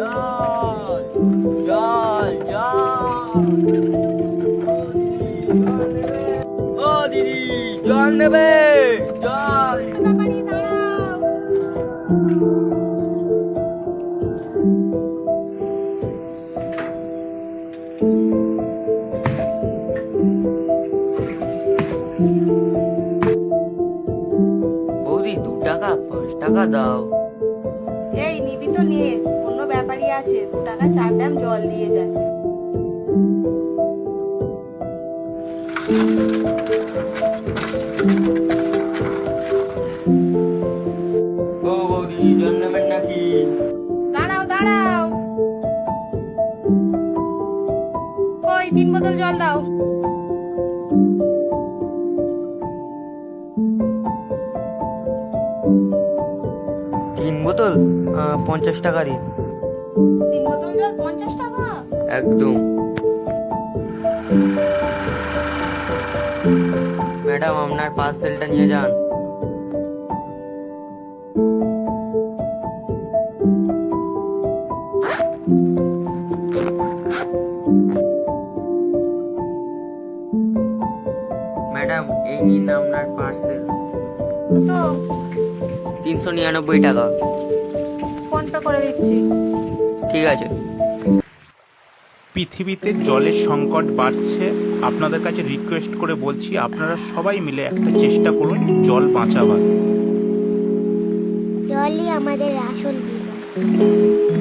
জল ও দিদি বৌদি দু টাকা পাঁচ টাকা দাও। এই নিবি তো নিয়ে। ব্যাপারই আছে দু টাকা চার ড্যাম জল দিয়ে যায়। ও বৌদি নেবেন নাকি? দাঁড়াও দাঁড়াও। ওই তিন বোতল জল দাও। তিন বোতল? পঞ্চাশ টাকা দিন। একদম। ম্যাডাম আপনার পার্সেলটা নিয়ে যান। ম্যাডাম এই নিন আপনার পার্সেল। তিনশো নিরানব্বই টাকা। ফোন পে করে দিচ্ছি। ঠিক আছে। পৃথিবীতে জলের সংকট বাড়ছে আপনাদের কাছে রিকোয়েস্ট করে বলছি আপনারা সবাই মিলে একটা চেষ্টা করুন জল বাঁচাবার। জলই আমাদের আসল জীবন।